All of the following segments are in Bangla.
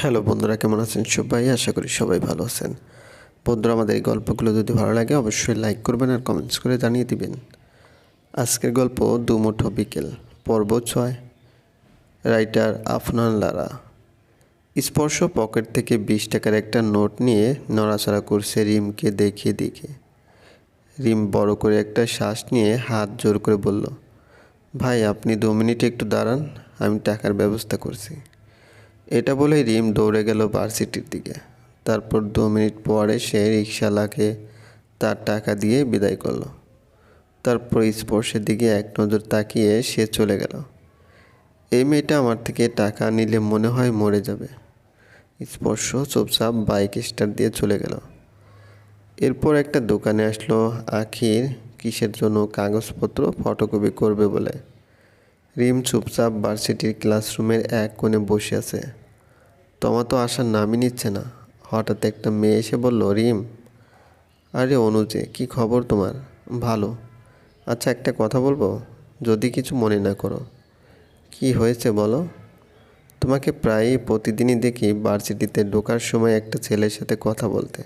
হ্যালো বন্ধুরা, কেমন আছেন সবাই? আশা করি সবাই ভালো আছেন। বন্ধুরা, আমাদের এই গল্পগুলো যদি ভালো লাগে, অবশ্যই লাইক করবেন আর কমেন্টস করে জানিয়ে দিবেন। আজকের গল্প দুমুঠো বিকেল, পর্ব ছয়। রাইটার আফনান লারা। স্পর্শ পকেট থেকে বিশ টাকার একটা নোট নিয়ে নড়াচড়া করছে রিমকে দেখিয়ে দেখে। রিম বড় করে একটা শ্বাস নিয়ে হাত জোর করে বলল, ভাই, আপনি দু মিনিট একটু দাঁড়ান, আমি টাকার ব্যবস্থা করছি। এটা বলে রিম দৌড়ে গেল ভার্সিটির দিকে। তারপর দু মিনিট পরে সে রিক্সাওয়ালাকে তার টাকা দিয়ে বিদায় করল। তারপর স্পর্শের দিকে এক নজর তাকিয়ে সে চলে গেল। এই মেয়েটা আমার থেকে টাকা নিলে মনে হয় মরে যাবে। স্পর্শ চুপচাপ বাইক স্টার্ট দিয়ে চলে গেল। এরপর একটা দোকানে আসলো আখির কিসের জন্য কাগজপত্র ফটোকপি করবে বলে। রিম চুপচাপ ভার্সিটির ক্লাসরুমের এক কোণে বসে আছে। তোমা তো আসার নামই নিচ্ছে না। হঠাৎ একটা মেয়ে এসে বলল, রিম, আরে অনুজে কি খবর তোমার? ভালো। আচ্ছা একটা কথা বলব? যদি কিছু মনে না করো। কি হয়েছে বলো? তোমাকে প্রায়ই প্রতিদিনই দেখি ভার্সিটিতে ঢোকার সময় একটা ছেলের সাথে কথা বলতে।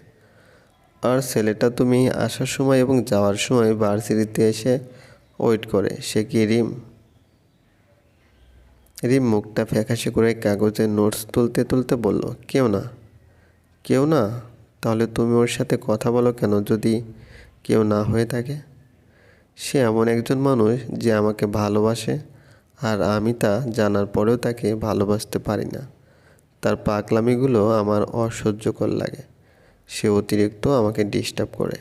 আর ছেলেটা তুমি আসার সময় এবং যাওয়ার সময় ভার্সিটিতে এসে ওয়েট করে। সে কি রিম? রিম মুখটা ফ্যাকাশে করে কাগজের নোটস তুলতে তুলতে বলল, কেউ না। কেউ না? তাহলে তুমি ওর সাথে কথা বলো কেন যদি কেউ না হয়ে থাকে? সে এমন একজন মানুষ যে আমাকে ভালোবাসে আর আমি তা জানার পরেও তাকে ভালোবাসতে পারি না। তার পাগলামিগুলো আমার অসহ্যকর লাগে। সে অতিরিক্ত আমাকে ডিস্টার্ব করে।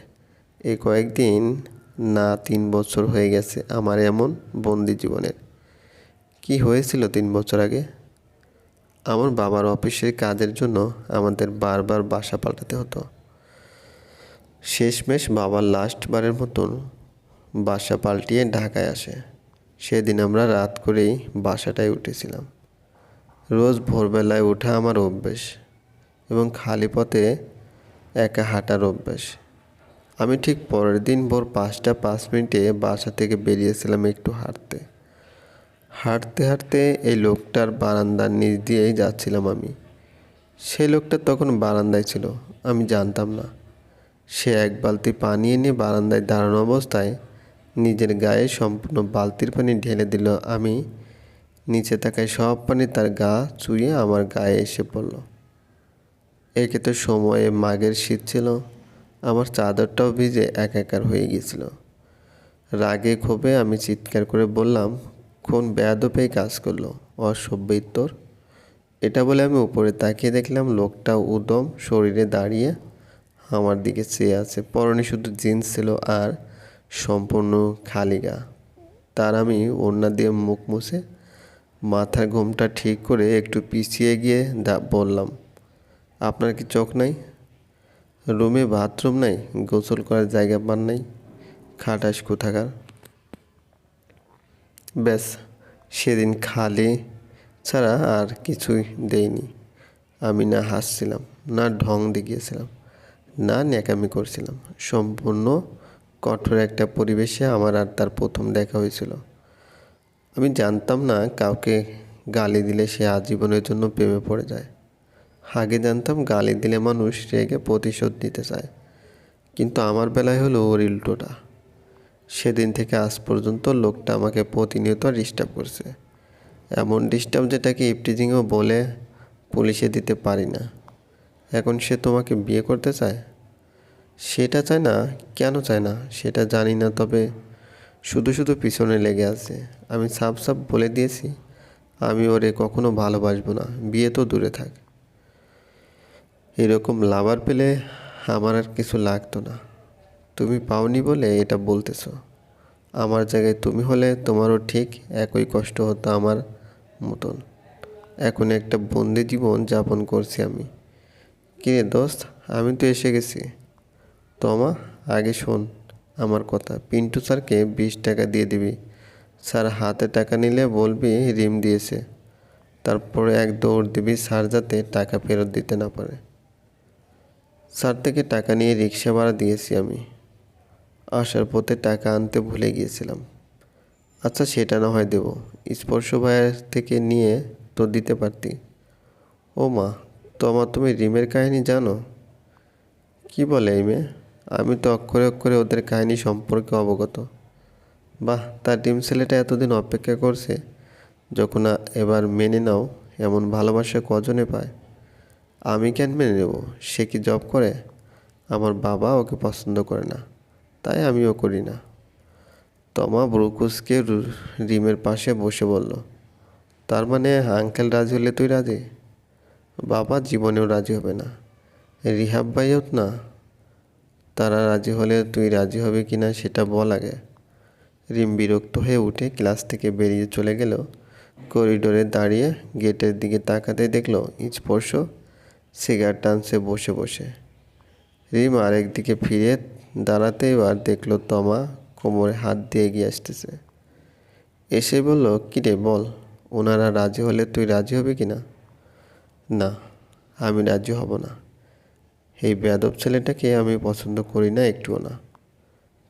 এই কয়েকদিন না তিন বছর হয়ে গেছে আমার এমন বন্দি জীবনের। কি হয়েছিল তিন বছর আগে? আমার বাবার অফিসের কাজের জন্য আমাদের বারবার বাসা পাল্টাতে হতো। শেষমেশ বাবার লাস্টবারের মতন বাসা পাল্টিয়ে ঢাকায় আসে। সেদিন আমরা রাত করেই বাসাটায় উঠেছিলাম। রোজ ভোরবেলায় ওঠা আমার অভ্যেস এবং খালি পথে একা হাঁটার অভ্যেস। আমি ঠিক পরের দিন ভোর পাঁচটা পাঁচ মিনিটে বাসা থেকে বেরিয়েছিলাম একটু হাঁটতে। হাঁটতে হাঁটতে এই লোকটার বারান্দার নিচ দিয়েই যাচ্ছিলাম আমি। সেই লোকটা তখন বারান্দায় ছিল, আমি জানতাম না। সে এক বালতি পানি এনে বারান্দায় দাঁড়ানো অবস্থায় নিজের গায়ে সম্পূর্ণ বালতির পানি ঢেলে দিল। আমি নিচে তাকায় সব পানি তার গা চুইয়ে আমার গায়ে এসে পড়ল। একে তো সময়ে মাঘের শীত ছিল, আমার চাদরটাও ভিজে একাকার হয়ে গিয়েছিল। রাগে ক্ষোভে আমি চিৎকার করে বললাম কোন বেয়াদপেই কাজ করল। অসভ্যই তোর। এটা বলে আমি উপরে তাকিয়ে দেখলাম লোকটা উদম শরীরে দাঁড়িয়ে আমার দিকে চেয়ে আছে। পরনে শুধু জিন্স ছিল আর সম্পূর্ণ খালি গা। তার আমি ওড়না দিয়ে মুখ মুছে মাথার ঘুমটা ঠিক করে একটু পিছিয়ে গিয়ে বললাম, আপনার কি চোখ নাই? রুমে বাথরুম নাই? গোসল করার জায়গা পান নাই? খাটাস কোথাকার? ব্যাস, সেদিন খালি ছাড়া আর কিছুই দেয়নি আমি না হাসছিলাম, না ঢং দেখিয়েছিলাম, না ন্যাকামি করছিলাম। সম্পূর্ণ কঠোর একটা পরিবেশে আমার আর তার প্রথম দেখা হয়েছিল। আমি জানতাম না কাউকে গালি দিলে সে আজীবনের জন্য প্রেমে পড়ে যায়। আগে জানতাম গালি দিলে মানুষ রেগে প্রতিশোধ নিতে চায়। কিন্তু আমার বেলায় হলো ওর উল্টোটা। সেদিন থেকে আজ পর্যন্ত লোকটা আমাকে প্রতিনিয়ত ডিস্টার্ব করছে। এমন ডিস্টার্ব যেটাকে ইপটিজিংও বলে পুলিশে দিতে পারি না। এখন সে তোমাকে বিয়ে করতে চায়? সেটা চায় না, কেন চায় না, সেটা জানি না, তবে শুধু শুধু পিছনে লেগে আছে। আমি সাপ সাপ বলে দিয়েছি, আমি ওরে কখনো ভালোবাসবো না, বিয়ে তো দূরে থাক। এরকম লাভার পেলে আমার আর কিছু লাগতো না। তুমি পাওনি বলে এটা বলতেছ। আমার জায়গায় তুমি হলে তোমারও ঠিক একই কষ্ট হতো আমার মতন। এখন একটা বন্দি জীবন যাপন করছি আমি। কিরে দোস্ত, আমি তো এসে গেছি। তোমা, আগে শোন আমার কথা। পিন্টু স্যারকে বিশ টাকা দিয়ে দিবি। স্যার হাতে টাকা নিলে বলবি রিম দিয়েছে। তারপরে এক দৌড় দিবি স্যার যাতে টাকা ফেরত দিতে না পারে। স্যার থেকে টাকা নিয়ে রিক্সা ভাড়া দিয়েছি আমি। আসার পথে টাকা আনতে ভুলে গিয়েছিলাম। আচ্ছা সেটা না হয় দেবো। স্পর্শ ভাইয়ের থেকে নিয়ে তো দিতে পারতি। ও মা, তো আমার তুমি রিমের কাহিনী জানো? কি বলে এই মেয়ে? আমি তো অক্ষরে অক্ষরে ওদের কাহিনী সম্পর্কে অবগত। বাহ তার ডিম ছেলেটা এতদিন অপেক্ষা করছে, যখন এবার মেনে নাও, এমন ভালোবাসা কজনে পায়? আমি কেন মেনে নেব? সে কি জব করে? আমার বাবা ওকে পছন্দ করে না। তাই আমিও করি না। তমা ব্রুকুসকে রিমের পাশে বসে বলল, তার মানে আঙ্কেল রাজি হলে তুই রাজি? বাবা জীবনেও রাজি হবে না। রিহাব ভাইও না। তারা রাজি হলে তুই রাজি হবে কি না সেটা বল আগে। রিম বিরক্ত হয়ে উঠে ক্লাস থেকে বেরিয়ে চলে গেল। করিডোরে দাঁড়িয়ে গেটের দিকে তাকাতে দেখল, স্পর্শ সিগারেট টানছে বসে বসে। রিম আরেক দিকে ফিরে দাঁড়াতে এবার দেখল তমা কোমরে হাত দিয়ে এগিয়ে আসতেছে। এসে বলল, কিরে, বল, ওনারা রাজি হলে তুই রাজি হবে কি না না আমি রাজি হব না। এই বেয়াদব ছেলেটাকে আমি পছন্দ করি না একটুও না।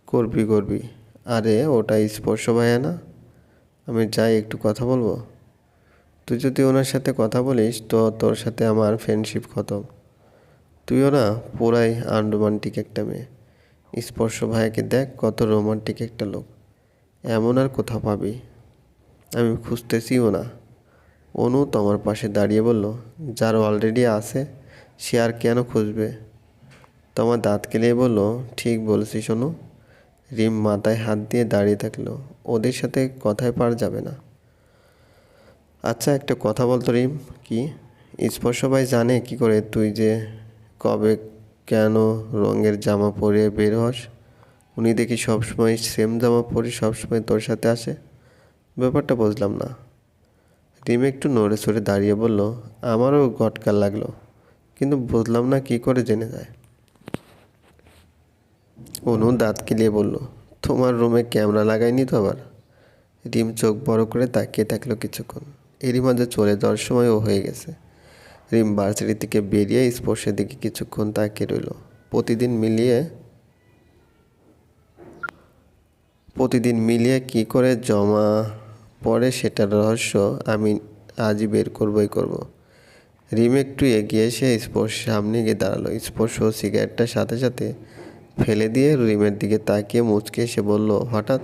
করবি করবি। আরে, ওটা স্পর্শ ভাইয়া না। আমি যাই, একটু কথা বলব? তুই যদি ওনার সাথে কথা বলিস, তো তোর সাথে আমার ফ্রেন্ডশিপ খতম। তুইও না পুরাই আনরোমান্টিক একটা মেয়ে। স্পর্শ ভাইয়াকে দেখ, কত রোমান্টিক একটা লোক। এমন আর কোথাও পাবি? আমি খুঁজতেছিও না। অনু তোমার পাশে দাঁড়িয়ে বলল, যার অলরেডি আছে, সে আর কেন খুঁজবে? তোমার দাঁত কেলিয়ে বলল, ঠিক বলেছিস অনু। রিম মাথায় হাত দিয়ে দাঁড়িয়ে থাকল, ওদের সাথে কথায় পার যাবে না। আচ্ছা একটা কথা বলতো রিম, কি? স্পর্শ ভাই জানে কি করে, তুই যে কবে কেন রঙের জামা পরে বের হস? উনি দেখি সবসময় সেম জামা পরে, সবসময় তোর সাথে আসে। ব্যাপারটা বুঝলাম না। রিম একটু নড়ে সরে দাঁড়িয়ে বলল, আমারও গটকার লাগল। কিন্তু বুঝলাম না কি করে জেনে যায়? অনু দাঁত কিলিয়ে বলল, তোমার রুমে ক্যামেরা লাগাইনি তো আবার? রিম চোখ বড় করে তাকিয়ে থাকল কিছুক্ষণ। এরই মাঝে চলে যাওয়ার সময়ও হয়ে গেছে। রিম ভার্সিটি থেকে বেরিয়ে স্পর্শের দিকে কিছুক্ষণ তাকিয়ে রইল। প্রতিদিন মিলিয়ে প্রতিদিন মিলিয়ে কি করে জমা পড়ে সেটার রহস্য আমি আজই বের করবই করব। রিম একটু এগিয়ে এসে স্পর্শ সামনে গিয়ে দাঁড়াল। স্পর্শ সিগারেটটার সাথে সাথে ফেলে দিয়ে রিমের দিকে তাকিয়ে মুচকে এসে বলল, হঠাৎ?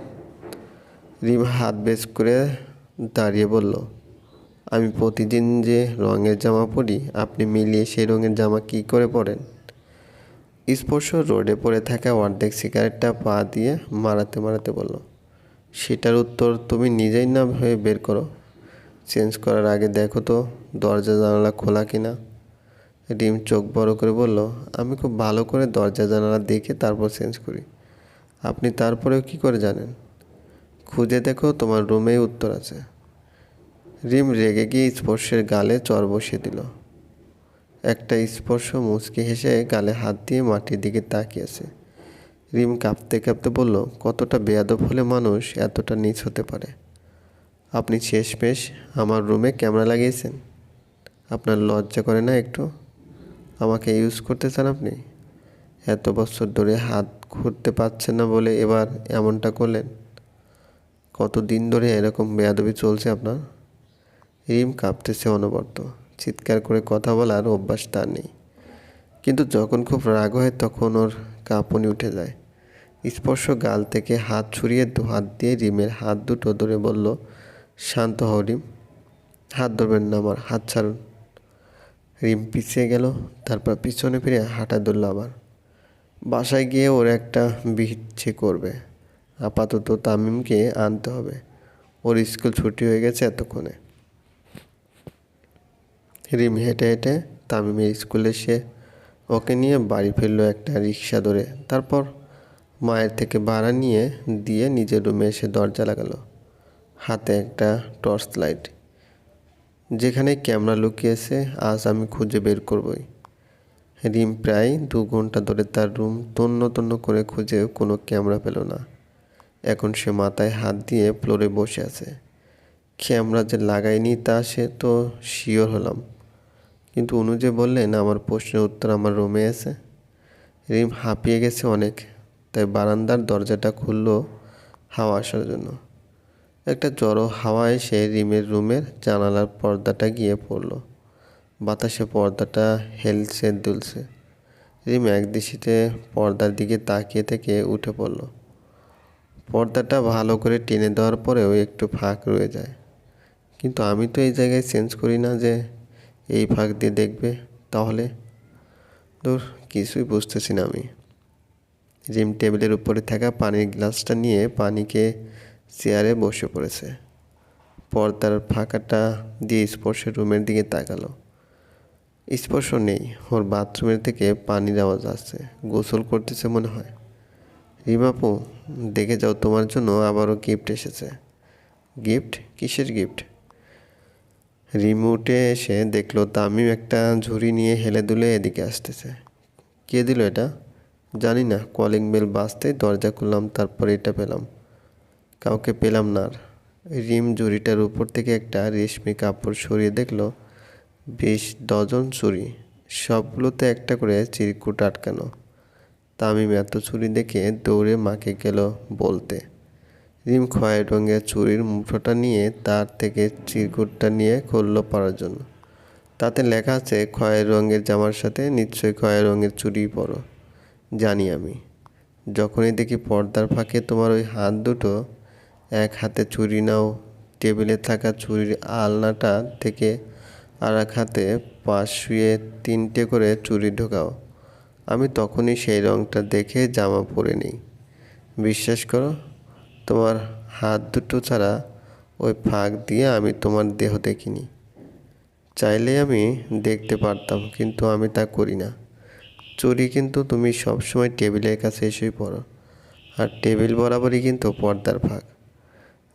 রিম হাত বেশ করে দাঁড়িয়ে বলল আমি প্রতিদিন যে রঙের জামা পরি, আপনি মিলিয়ে সেই রঙের জামা কি করে পরেন? স্পর্শ রোডে পড়ে থাকা অর্ধেক সিগারেটটা পা দিয়ে মারাতে মারাতে বলল, সেটার উত্তর তুমি নিজেই না ভেবে বের করো। চেঞ্জ করার আগে দেখো তো দরজা জানালা খোলা কিনা রিম চোখ বড় করে বলল, আমি খুব ভালো করে দরজা জানালা দেখে তারপর চেঞ্জ করি। আপনি তারপরেও কি করে জানেন? খুঁজে দেখো তোমার রুমেই উত্তর আছে। রিম রেগে গিয়ে স্পর্শের গালে চর বসিয়ে দিল। একটা স্পর্শ মুচকি হেসে গালে হাত দিয়ে মাটির দিকে তাকিয়েছে। রিম কাঁপতে কাঁপতে বলল, কতটা বেয়াদব হলে মানুষ এতটা নিচ হতে পারে? আপনি শেষমেশ আমার রুমে ক্যামেরা লাগিয়েছেন। আপনার লজ্জা করে না একটু? আমাকে ইউজ করতে চান আপনি? এত বছর ধরে হাত ঘুরতে পারছেন না বলে এবার এমনটা করলেন? কত দিন ধরে এরকম বেয়াদবি চলছে আপনার? রিম কাঁপতেছে অনবরত চিৎকার করে কথা বলার অভ্যাস তার নেই। কিন্তু যখন খুব রাগ হয় তখন ওর কাঁপুনি উঠে যায়। স্পর্শ গাল থেকে হাত ছুরিয়ে দু হাত দিয়ে রিমের হাত দুটো ধরে বলল, শান্ত হও রিম, হাত ধরবেন না আমার, হাত ছাড়ুন। রিম পিছিয়ে গেল, তারপর পিছনে ফিরে হাঁটা ধরল আবার। বাসায় গিয়ে ওর একটা বিচ্ছে করবে। আপাতত তামিমকে আনতে হবে। ওর স্কুল ছুটি হয়ে গেছে এতক্ষণে। রিম হেঁটে হেঁটে তামিমের স্কুলে সে ওকে নিয়ে বাড়ি ফিরলো একটা রিক্সা ধরে। তারপর মায়ের থেকে ভাড়া নিয়ে দিয়ে নিজের রুমে এসে দরজা লাগালো। হাতে একটা টর্চ লাইট। যেখানে ক্যামেরা লুকিয়েছে, আজ আমি খুঁজে বের করবই। রিম প্রায় দু ঘণ্টা ধরে তার রুম তন্ন তন্ন করে খুঁজে কোনো ক্যামেরা পেল না। এখন সে মাথায় হাত দিয়ে ফ্লোরে বসে আছে। ক্যামেরা যে লাগাইনি তা সে তো শিওর হলাম। কিন্তু অনু যে বললেন আমার প্রশ্নের উত্তর আমার রুমে আছে। রিম হাঁপিয়ে গেছে অনেক, তাই বারান্দার দরজাটা খুললো হাওয়া আসার জন্য। একটা জড়ো হাওয়া এসে রিমের রুমের জানালার পর্দাটা গিয়ে পড়ল। বাতাসে পর্দাটা হেলছে, দুলছে। রিম একদৃষ্টিতে পর্দার দিকে তাকিয়ে থেকে উঠে পড়ল। পর্দাটা ভালো করে টেনে দেওয়ার পরেও একটু ফাঁক রয়ে যায়। কিন্তু আমি তো এই জায়গায় চেঞ্জ করি না যে এই ফাঁক দিয়ে দেখবে, তাহলে দূর কিছুই বুঝতেছি না আমি। জিম টেবিলের উপরে থাকা পানির গ্লাসটা নিয়ে পানিকে চেয়ারে বসে পড়েছে। পর্দার ফাঁকাটা দিয়ে স্পর্শের রুমের দিকে তাকালো। স্পর্শ নেই, ওর বাথরুমের থেকে পানির আওয়াজ আসছে, গোসল করতেছে মনে হয়। রিমাপু, দেখে যাও তোমার জন্য আবারও গিফট এসেছে। গিফট কিসের গিফট রিমোটে এসে দেখল তামিম একটা ঝুড়ি নিয়ে হেলে দুলে এদিকে আসতেছে। কে দিল এটা? জানি না কলিং বেল বাজতেই দরজা খুললাম, তারপর এটা পেলাম। কাউকে পেলাম না আর। রিম ঝুড়িটার উপর থেকে একটা রেশমি কাপড় সরিয়ে দেখল, বেশ ডজন ছুরি। সবগুলোতে একটা করে চিরকুট আটকানো। তামিম এত ছুরি দেখে দৌড়ে মাকে গেল বলতে। রিম খয়ের রঙের চুরির মুঠোটা নিয়ে তার থেকে চিরকুটটা নিয়ে খুললো পরার জন্য তাতে লেখা আছে খয়ের রঙের জামার সাথে নিশ্চয়ই খয়ের রঙের চুরি পরো। জানি আমি। যখনই দেখি পর্দার ফাঁকে তোমার ওই হাত দুটো, এক হাতে চুরি নাও, টেবিলে থাকা চুরির আলনাটা থেকে আর এক হাতে পাশ শুয়ে তিনটে করে চুরি ঢোকাও। আমি তখনই সেই রঙটা দেখে জামা পরে নিই। বিশ্বাস করো তোমার হাত দুটো ছাড়া ওই ফাঁক দিয়ে আমি তোমার দেহ দেখিনি। চাইলে আমি দেখতে পারতাম, কিন্তু আমি তা করি না। চুরি কিন্তু তুমি সবসময় টেবিলের কাছে এসেই পড়ো, আর টেবিল বরাবরই কিন্তু পর্দার ফাঁক।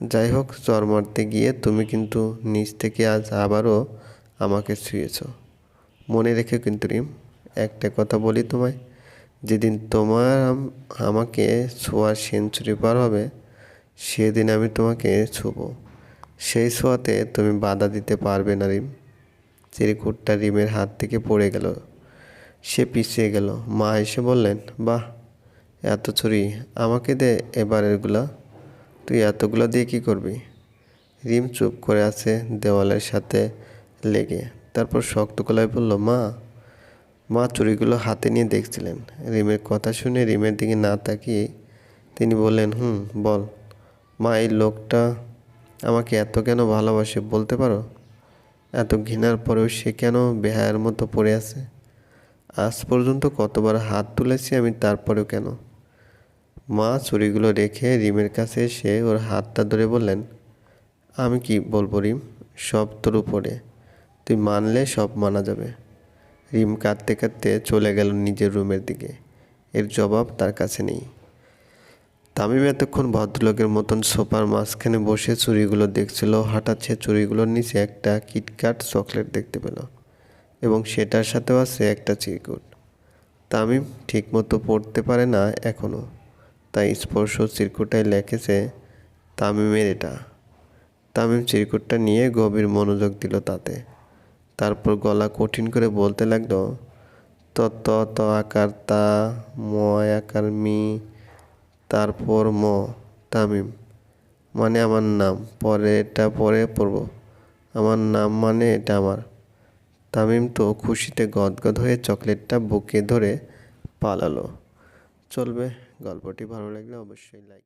যাই হোক, চর মারতে গিয়ে তুমি কিন্তু নিচ থেকে আজ আবারও আমাকে ছুঁয়েছ। মনে রেখে কিন্তু রিম, একটা কথা বলি তোমায়, যেদিন তোমার আমাকে ছোঁয়ার সেঞ্চুরি পার হবে সেদিন আমি তোমাকে ছুব। সেই ছোঁয়াতে তুমি বাধা দিতে পারবে না রিম। চিরকুটটা রিমের হাত থেকে পড়ে গেল। সে পিছিয়ে গেল। মা এসে বললেন, বাহ, এত ছুরি, আমাকে দে এবারেরগুলা তুই এতগুলো দিয়ে কী করবি? রিম চুপ করে আছে দেওয়ালের সাথে লেগে। তারপর শক্ত গলায় বলল, মা মা চুরিগুলো হাতে নিয়ে দেখছিলেন। রিমের কথা শুনে রিমের দিকে না তাকিয়ে তিনি বললেন, হুম, বল। মা, এই লোকটা আমাকে এত কেন ভালোবাসে বলতে পারো? এত ঘৃণার পরেও সে কেন বেহায়ের মতো পড়ে আছে? আজ পর্যন্ত কতবার হাত তুলেছি আমি, তারপরেও কেন? মা চুরিগুলো রেখে রিমের কাছে এসে ওর হাতটা ধরে বললেন, আমি কি বলব রিম? সব তোর উপরে। তুই মানলে সব মানা যাবে। রিম কাঁদতে কাঁদতে চলে গেল নিজের রুমের দিকে। এর জবাব তার কাছে নেই। তামিম এতক্ষণ ভদ্রলোকের মতন সোফার মাঝখানে বসে চুড়িগুলো দেখছিল, হঠাৎ সে চুড়িগুলোর নিচে একটা কিটকাট চকলেট দেখতে পেল এবং সেটার সাথেও আছে একটা চিরকুট। তামিম ঠিকমতো পড়তে পারে না এখনও তাই স্পর্শ চিরকুটায় লেখেছে, তামিমের এটা। তামিম চিরকুটটা নিয়ে গভীর মনোযোগ দিল তাতে। তারপর গলা কঠিন করে বলতে লাগল ত ত আকার তা, ম আকার মি তারপর ম তামিম মানে আমার নাম, পরে এটা পরে পড়ব। আমার নাম মানে এটা আমার। তামিম তো খুশিতে গদগদ হয়ে চকলেটটা বুকে ধরে পালালো। চলবে, গল্পটি ভালো লাগলে অবশ্যই লাইক